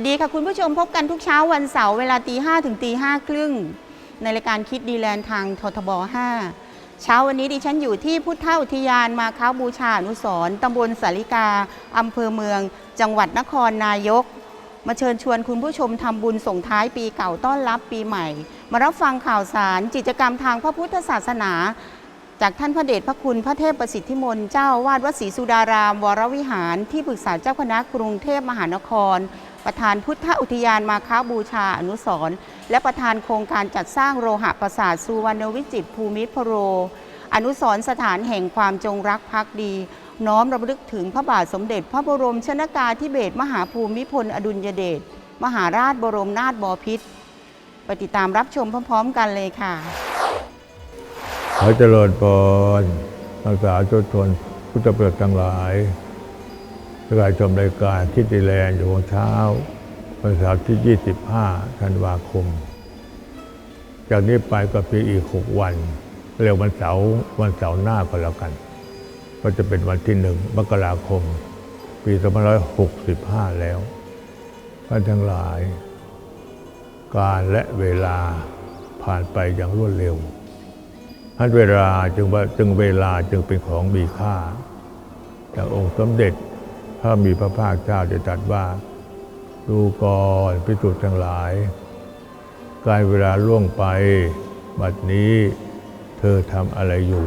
วัสดีค่ะคุณผู้ชมพบกันทุกเช้าวันเสาร์เวลาตีห้ถึงตีห้าครึ่งในรายการคิดดีแลนด์ทางททบ 5 เช้าวันนี้ดิฉันอยู่ที่พุทธอุทยานมาค้าบูชาอนุสรตำบลสาริกาอำเภอเมือง จังหวัดนครนายก มาเชิญชวนคุณผู้ชมทำบุญส่งท้ายปีเก่าต้อนรับปีใหม่ มารับฟังข่าวสารกิจกรรมทางพระพุทธศาสนา จากท่านพระเดชพระคุณพระเทพประสิทธิมนต์เจ้าวาดวัดศรีสุดาราม วรวิหารที่ปรึกษาเจ้าคณะกรุงเทพมหานคร ประธานพุทธอุทยานมาค้าบูชาอนุสรณ์และประธานโครงการจัดสร้างโลหะประสาทสุวรรณวิจิตรภูมิพโร อนุสรณ์สถานแห่งความจงรักภักดี น้อมรำลึกถึงพระบาทสมเด็จ พระบรมชนากาธิเบศรมหาภูมิพลอดุลยเดชมหาราชบรมนาถบพิตรไปติดตามรับชมพร้อม ๆ กันเลยค่ะ ขอเจริญพรรักษาทุกทนพุทธเปรตทั้งหลาย รายชมรายการทิติแลนด์อยู่เช้าวันเสาร์ที่ 25 ธันวาคม จากนี้ไปก็เพียงอีก 6 วัน เรียกวันเสาร์วันเสาร์หน้าก็แล้วกัน ก็จะเป็นวันที่หนึ่งมกราคม ปี2565 แล้วท่านทั้งหลาย การและเวลาผ่านไปอย่างรวดเร็วท่านเวลาจึงว่าจึงเวลาจึงเป็นของมีค่าแต่องค์สมเด็จ พระมีพระภาคเจ้าได้ตรัสว่า ดูก่อนพิสุทธิ์ทั้งหลาย การเวลาล่วงไป บัดนี้เธอทำอะไรอยู่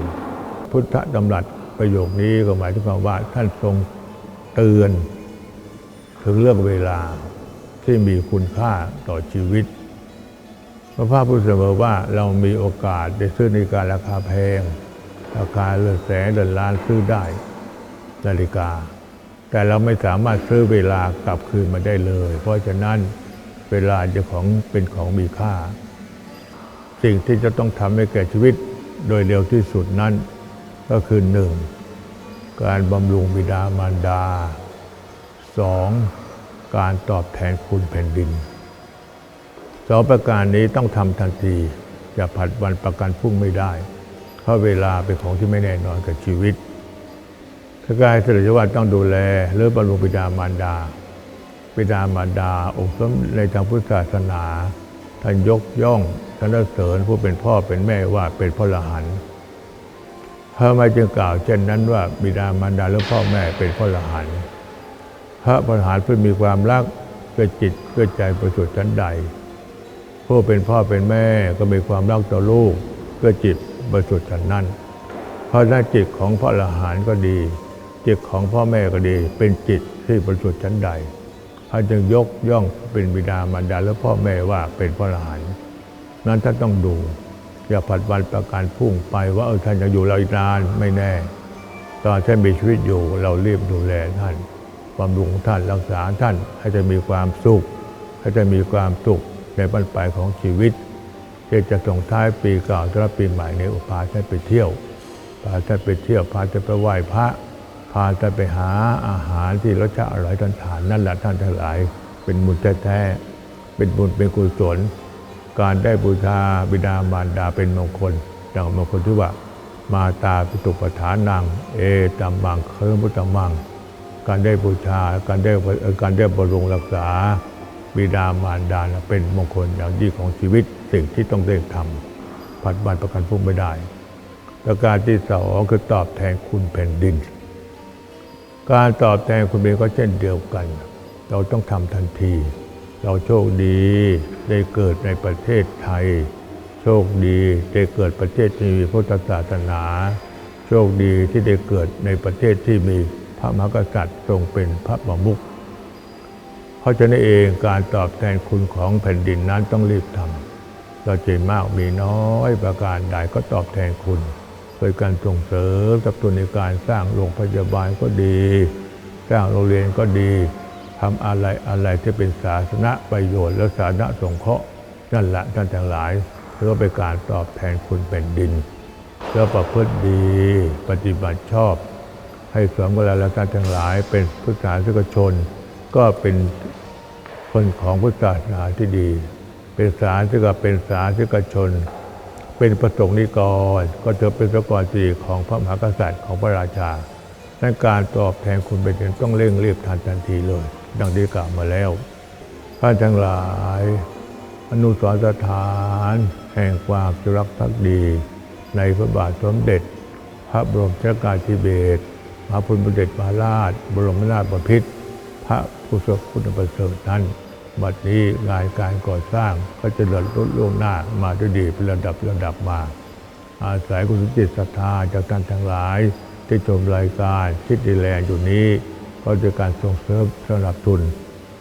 พุทธดำรัสประโยคนี้ก็หมายถึงความว่าท่านทรงเตือน ถึงเรื่องเวลาที่มีคุณค่าต่อชีวิต พระภาคพูดเสมอว่าเรามีโอกาสได้ซื้อนาฬิการาคาแพง ราคาเลือแสนเดือนล้านซื้อได้นาฬิกา แต่เราไม่สามารถซื้อเวลากลับคืนมาได้เลย เพราะฉะนั้นเวลาจะของเป็นของมีค่า สิ่งที่จะต้องทำให้แก่ชีวิตโดยเร็วที่สุดนั้น ก็คือหนึ่งการบำรุงบิดามารดาสองการตอบแทนคุณแผ่นดินสองประการนี้ต้องทำทันทีอย่าผัดวันประกันพรุ่งไม่ได้เพราะเวลาเป็นของที่ไม่แน่นอนกับชีวิต กายเสด็จว่าต้องดูแลหรือบำรุงบิดามารดาบิดามารดาองค์สมในทางพุทธศาสนา ท่านยกย่องสรรเสริญผู้เป็นพ่อเป็นแม่ว่าเป็นพระอรหันต์ทำไม่จึงกล่าวเช่นนั้นว่าบิดามารดาและพ่อแม่เป็นพระอรหันต์พระอระหันต์เพื่อมีความรักเพื่อจิตเพื่อใจประสุทธิ์ชั้นใด ผู้เป็นพ่อเป็นแม่ก็มีความรักต่อลูกเพื่อจิตบริสุทธิ์ฉันนั้นเพราะหน้าจิตของพระอรหันต์ก็ดี จิตของพ่อแม่ก็ดี เป็นจิตที่บริสุทธิ์ชั้นใดพระจึงยกย่องเป็นบิดามารดาและพ่อแม่ว่าเป็นพระอรหันต์นั้นท่านต้องดู อย่าผัดวันประการพุ่งไปว่าเออท่านจะอยู่เราอีกนานไม่แน่ ตอนท่านมีชีวิตอยู่เราเรีบดูแลท่านบำรุงท่านรักษาท่านให้จะมีความสุข ให้จะมีความสุขในบรรปลายของชีวิตที่จะส่งท้ายปีเก่าต้อนรับปีใหม่ในอุปาท่านไปเที่ยวพาท่านไปเที่ยวพาท่านไปไหว้พระ พาท่านไปหาอาหารที่รสชาติอร่อยท่านทานนั่นแหละท่านทั้งหลาย เป็นบุญแท้ๆเป็นบุญเป็นกุศลการได้บูชาบิดามารดาเป็นมงคลอย่างมงคลที่ว่า มาตาปิตุปฐานัง เอตัมมังเคมพุตตมัง การได้บูชาการได้การได้บำรุงรักษาบิดามารดาเป็นมงคลอย่างยิ่งของชีวิตสิ่งที่ต้องได้ทำผัดวันประกันพุ่งไม่ได้ ประการที่สองคือตอบแทนคุณแผ่นดิน การตอบแทนคุณแผ่นก็เช่นเดียวกัน เราต้องทำทันที เราโชคดีได้เกิดในประเทศไทย โชคดีได้เกิดประเทศที่มีพุทธศาสนา โชคดีที่ได้เกิดในประเทศที่มีพระมหากษัตริย์ทรงเป็นพระปรมุขเพราะฉะนั้นเองการตอบแทนคุณของแผ่นดินนั้นต้องรีบทำเราจะมากมีน้อยประการใดก็ตอบแทนคุณ โดยการส่งเสริมสับสนุนในการสร้างโรงพยาบาลก็ดี สร้างโรงเรียนก็ดีทำอะไรอะไรที่เป็นสาธารณประโยชน์และสาธารณสงเคราะห์นั่นแหละท่านทั้งหลายเพื่อเป็นการตอบแทนคุณแผ่นดินแล้วประพฤติดีปฏิบัติชอบ ให้สวมกลาและท่านทั้งหลายเป็นพุทธศาสนิกชน ก็เป็นคนของพุทธศาสนาที่ดี เป็นสาธนิกเป็นสาธนิกชน เป็นประสงค์นิกรก็เธอเป็นสกรสีของพระมหากษัตริย์ของพระราชาในการตอบแทนคุณเป็นต้องเร่งรีบทันทันทีเลย ดังที่กล่าวมาแล้วท่านทั้งหลาย อนุสรสถานแห่งความจรักภักดี ในพระบาทสมเด็จ พระบรมชนกาธิเบศรมหาภูมิพลอดุลยราช บรมนาถบพิตรพระผู้ทรงคุณประเสริฐนั้น บัดนี้งานการก่อสร้างก็จะเดินลดลงหน้ามาด้วยดีเป็นระดับระดับมา อาศัยกุศลจิตศรัทธาจากท่านทั้งหลายที่ชมรายการคิดดีแลนอยู่นี้ ก็ด้วยการส่งเสริมสนับสนุน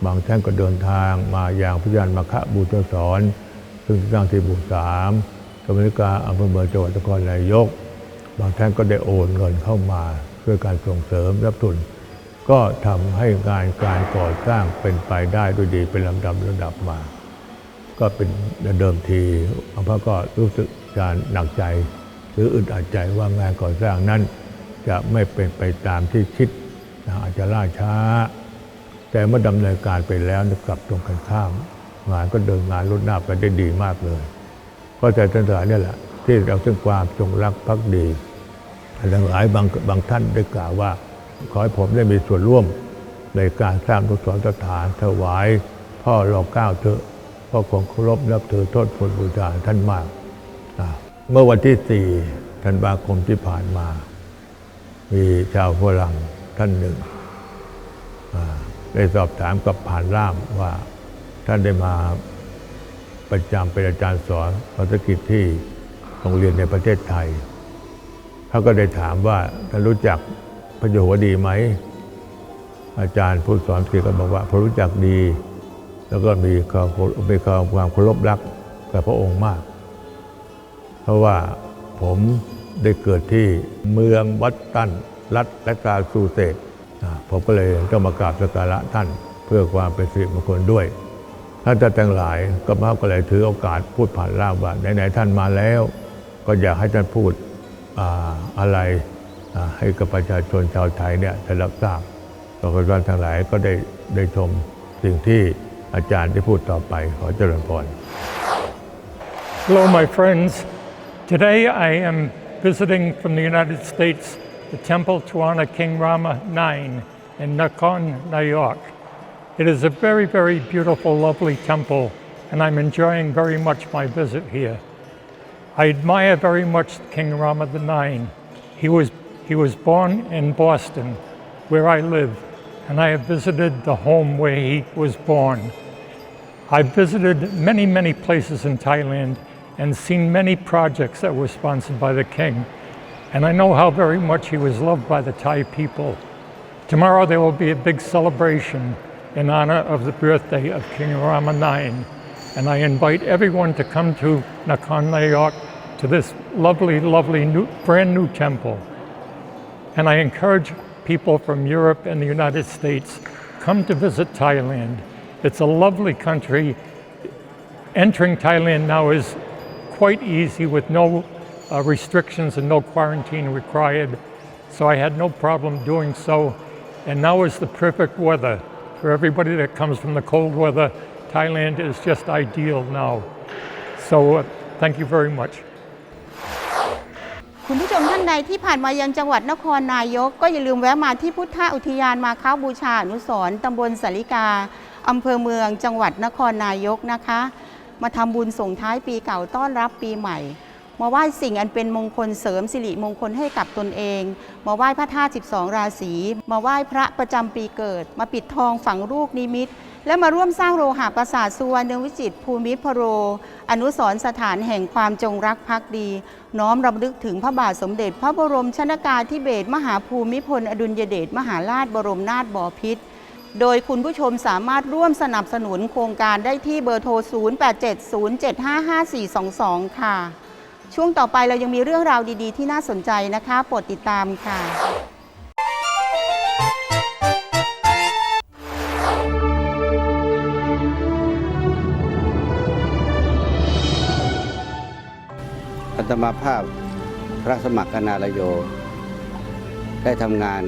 บางท่านก็เดินทางมาอย่างพยานมาคะบูชาสอนซึ่งสร้างที่หมู่สามกรรมธิการอำเภอเมืองจังหวัดนครนายก บางท่านก็ได้โอนเงินเข้ามาเพื่อการส่งเสริมรับทุน ก็ทำให้งานการก่อสร้างเป็นไปได้ด้วยดีเป็นลำดับระดับมา ก็เป็นเดิมทีอำเภอก็รู้สึกการหนักใจ หรืออึดอัดใจว่างานก่อสร้างนั้น จะไม่เป็นไปตามที่คิดอาจจะล่าช้า แต่เมื่อดำเนินการไปแล้วกลับตรงกันข้าม งานก็เดินงานรุดหน้าไปได้ดีมากเลยเพราะแต่ทั้งหลายนี่แหละที่เราซึ่งความจงรักภักดีทั้งหลายบางบางท่านได้กล่าวว่า ขอให้ผมได้มีส่วนร่วมในการสร้างทุสรสถานถวายพ่อรอเก้าเถอะพ่อของเคารพนับถือโทษผลบูชาท่านมาก เมื่อวันที่4ธันวาคมที่ผ่านมา มีชาวฝรั่งท่านหนึ่งอ่าได้สอบถามกับผ่านล่ามว่าท่านได้มาประจำเป็นอาจารย์สอนภาษากฤษที่โรงเรียนในประเทศไทย เขาก็ได้ถามว่าท่านรู้จัก พระโยหัวดีไหม อาจารย์ผู้สอนคือก็บอกว่าพระรู้จักดี แล้วก็มีความมีความเคารพรักกับพระองค์มาก เพราะว่าผมได้เกิดที่เมืองวัตตันรัฐและตาสูเซตผมก็เลยต้องมากราบสักการะท่านเพื่อความเป็นสิริมงคลด้วยท่านจะแต่งหลายก็มาก็เลยถือโอกาสพูดผ่านล่ามว่าไหนๆท่านมาแล้ว ก็อยากให้ท่านพูดออะไร ให้กับประชาชนชาวไทยเนี่ยได้รับทราบเราก็ท่านทั้งหลายก็ได้ได้ชมสิ่งที่อาจารย์ได้พูดต่อไปขอเจริญพร Hello, my friends. Today I am visiting from the United States the temple to honor King Rama IX in Nakhon, Nayok. It is a very, very beautiful, lovely temple, and I'm enjoying very much my visit here. I admire very much King Rama IX. He was, he was born in Boston, where I live, and I have visited the home where he was born. I've visited many, many places in Thailand and seen many projects that were sponsored by the king. And I know how very much he was loved by the Thai people. Tomorrow there will be a big celebration in honor of the birthday of King Rama IX. And I invite everyone to come to Nakhon Nayok to this lovely, lovely new, brand new temple. And I encourage people from Europe and the United States come to visit Thailand. It's a lovely country. Entering Thailand now is quite easy with no uh, restrictions and no quarantine required. So I had no problem doing so. And now is the perfect weather for everybody that comes from the cold weather. Thailand is just ideal now. So uh, thank you very much. คุณผู้ชมท่านใดที่ผ่านมายังจังหวัดนครนายก ก็อย่าลืมแวะมาที่พุทธอุทยานมาค้าบูชาอนุสรณ์ตำบลสาริกาอำเภอเมืองจังหวัดนครนายกนะคะ มาทำบุญส่งท้ายปีเก่าต้อนรับปีใหม่ มาไหว้สิ่งอันเป็นมงคลเสริมสิริมงคลให้กับตนเอง มาไหว้พระธาตุ12 ราศี มาไหว้พระประจำปีเกิด มาปิดทองฝังลูกนิมิต และมาร่วมสร้างโลหะปราสาทสุวรรณวิจิตภูมิพโร อนุสรสถานแห่งความจงรักภักดี น้อมรำลึกถึงพระบาทสมเด็จ พระบรมชนากาธิเบศรมหาภูมิพล อดุลยเดชมหาราชบรมนาถบพิตรโดยคุณผู้ชมสามารถร่วมสนับสนุนโครงการได้ที่เบอร์โทร 0870755422 ค่ะ ช่วงต่อไปเรายังมีเรื่องราวดีๆ ที่น่าสนใจนะคะโปรดติดตามค่ะอัตมาภาพพระสมัครกนาลโย ได้ทำงาน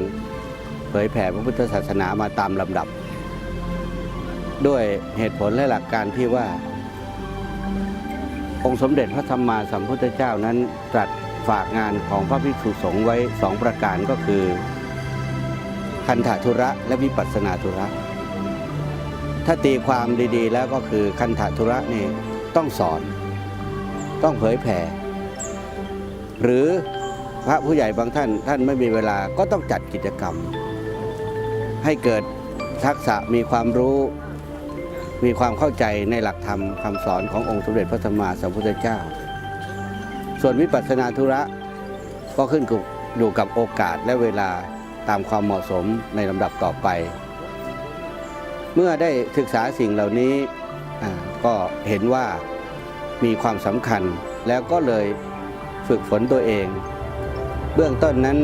เผยแผ่พระพุทธศาสนามาตามลำดับ ด้วยเหตุผลและหลักการที่ว่า องค์สมเด็จพระสัมมาสัมพุทธเจ้านั้นตรัสฝากงานของพระภิกษุสงฆ์ไว้สองประการก็คือ คันธทุระและวิปัสสนาธุระ ถ้าตีความดีๆ แล้วก็คือคันธทุระนี่ต้องสอน ต้องเผยแผ่ หรือพระผู้ใหญ่บางท่านท่านไม่มีเวลาก็ต้องจัดกิจกรรม ให้เกิดทักษะมีความรู้ มีความเข้าใจในหลักธรรมคำสอนขององค์สมเด็จพระสัมมาสัมพุทธเจ้า ส่วนวิปัสสนาธุระก็ขึ้นอยู่กับโอกาสและเวลาตามความเหมาะสมในลำดับต่อไป เมื่อได้ศึกษาสิ่งเหล่านี้ก็เห็นว่ามีความสำคัญแล้วก็เลยฝึกฝนตัวเอง เบื้องต้นนั้น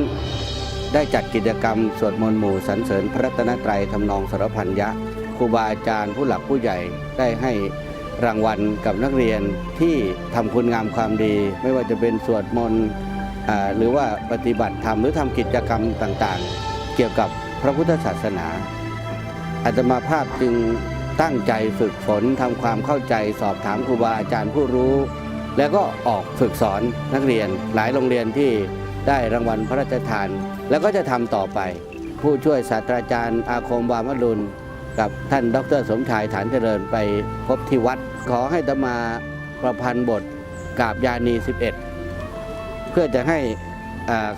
ได้จัดกิจกรรมสวดมนต์หมู่สรรเสริญพระรัตนตรัยทำนองสารพันยะ ครูบาอาจารย์ผู้หลักผู้ใหญ่ได้ให้รางวัลกับนักเรียนที่ทำคุณงามความดี ไม่ว่าจะเป็นสวดมนต์หรือว่าปฏิบัติธรรมหรือทำกิจกรรมต่างๆ เกี่ยวกับพระพุทธศาสนาอาตมาภาพจึงตั้งใจฝึกฝนทำความเข้าใจสอบถามครูบาอาจารย์ผู้รู้ แล้วก็ออกฝึกสอนนักเรียนหลายโรงเรียนที่ได้รางวัลพระราชทาน แล้วก็จะทำต่อไป ผู้ช่วยศาสตราจารย์อาคมวามรุณ กับท่านดรสมชายฐานเจริญไปพบที่วัด ขอให้ตมาประพันธ์บทกาบยานี 11 เพื่อจะให้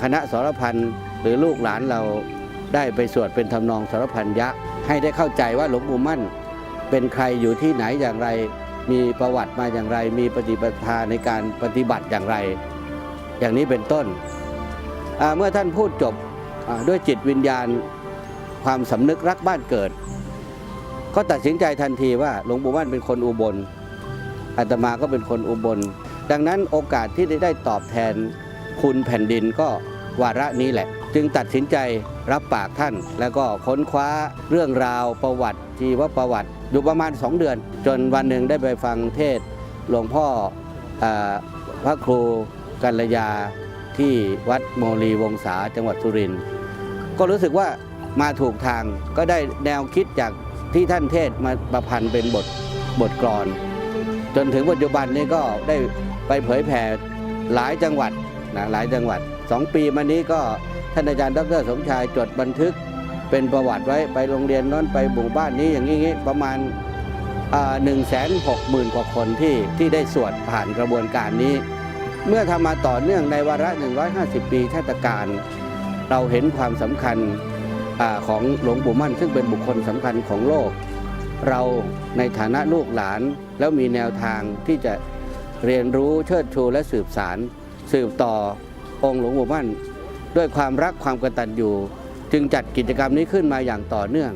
คณะสรพันธ์หรือลูกหลานเราได้ไปสวดเป็นทำนองสรพันยะ ให้ได้เข้าใจว่าหลวงปู่มั่น เป็นใครอยู่ที่ไหนอย่างไร มีประวัติมาอย่างไร มีปฏิปทาในการปฏิบัติอย่างไร อย่างนี้เป็นต้น เมื่อท่านพูดจบด้วยจิตวิญญาณความสำนึกรักบ้านเกิด ก็ตัดสินใจทันทีว่าหลวงปู่มั่นเป็นคนอุบลอาตมาก็เป็นคนอุบล ดังนั้นโอกาสที่ได้ตอบแทนคุณแผ่นดินก็วาระนี้แหละ จึงตัดสินใจรับปากท่าน แล้วก็ค้นคว้าเรื่องราวประวัติชีวประวัติ อยู่ประมาณ 2 เดือน จนวันหนึ่งได้ไปฟังเทศหลวงพ่ออพระครูกัลยาที่วัดโมลีวงศาจังหวัดสุรินทร์ก็รู้สึกว่ามาถูกทางก็ได้แนวคิดจาก ที่ท่านเทศมาประพันธ์เป็นบทบทกลอน จนถึงปัจจุบันนี้ก็ได้ไปเผยแผ่หลายจังหวัดนะหลายจังหวัดสองปีมานี้ก็ท่านอาจารย์ดรสมชายจดบันทึกเป็นประวัติไว้ไปโรงเรียนนั้นไปหมู่บ้านนี้อย่างนี้ประมาณหนึ่งแสนหกหมื่นกว่าคนที่ที่ได้สวดผ่านกระบวนการนี้ เมื่อทำมาต่อเนื่องในวาระ 150 ปีชาตการ เราเห็นความสำคัญ ของหลวงปู่มั่นซึ่งเป็นบุคคลสำคัญของโลก เราในฐานะลูกหลานแล้วมีแนวทางที่จะเรียนรู้เชิดชูและสืบสาร สืบต่อองค์หลวงปู่มั่น ด้วยความรักความกตัญญูจึงจัดกิจกรรมนี้ขึ้นมาอย่างต่อเนื่อง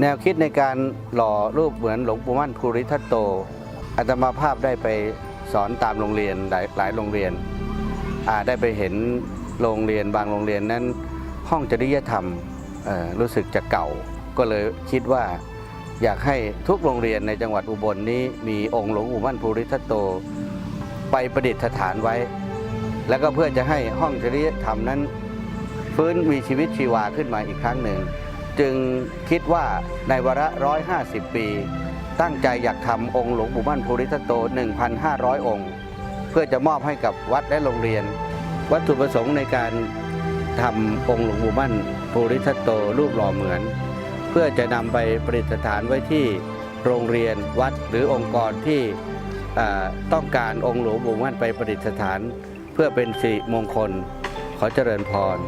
แนวคิดในการหล่อรูปเหมือนหลวงปู่มั่นภูริทัตโตอาตมาภาพได้ไปสอนตามโรงเรียนหลายหลายโรงเรียนได้ไปเห็นโรงเรียนบางโรงเรียนนั้นห้องจริยธรรม รู้สึกจะเก่า ก็เลยคิดว่าอยากให้ทุกโรงเรียนในจังหวัดอุบลนนี้มีองค์หลวงปู่มั่นภูริทัตโต ไปประดิษฐานไว้ แล้วก็เพื่อจะให้ห้องจริยธรรมนั้น ฟื้นมีชีวิตชีวาขึ้นมาอีกครั้งหนึ่ง จึงคิดว่าในวาระ 150 ปี ตั้งใจอยากทำองค์หลวงปู่มั่นภูริทัตโต 1,500 องค์ เพื่อจะมอบให้กับวัดและโรงเรียน วัตถุประสงค์ในการทำองค์หลวงปู่มั่น ภูริทัตโตรูปหล่อเหมือน เพื่อจะนำไปประดิษฐานไว้ที่โรงเรียนวัดหรือองค์กรที่ต้องการองค์หลวงปู่มั่นไปประดิษฐาน เพื่อเป็นสิริมงคลขอเจริญพร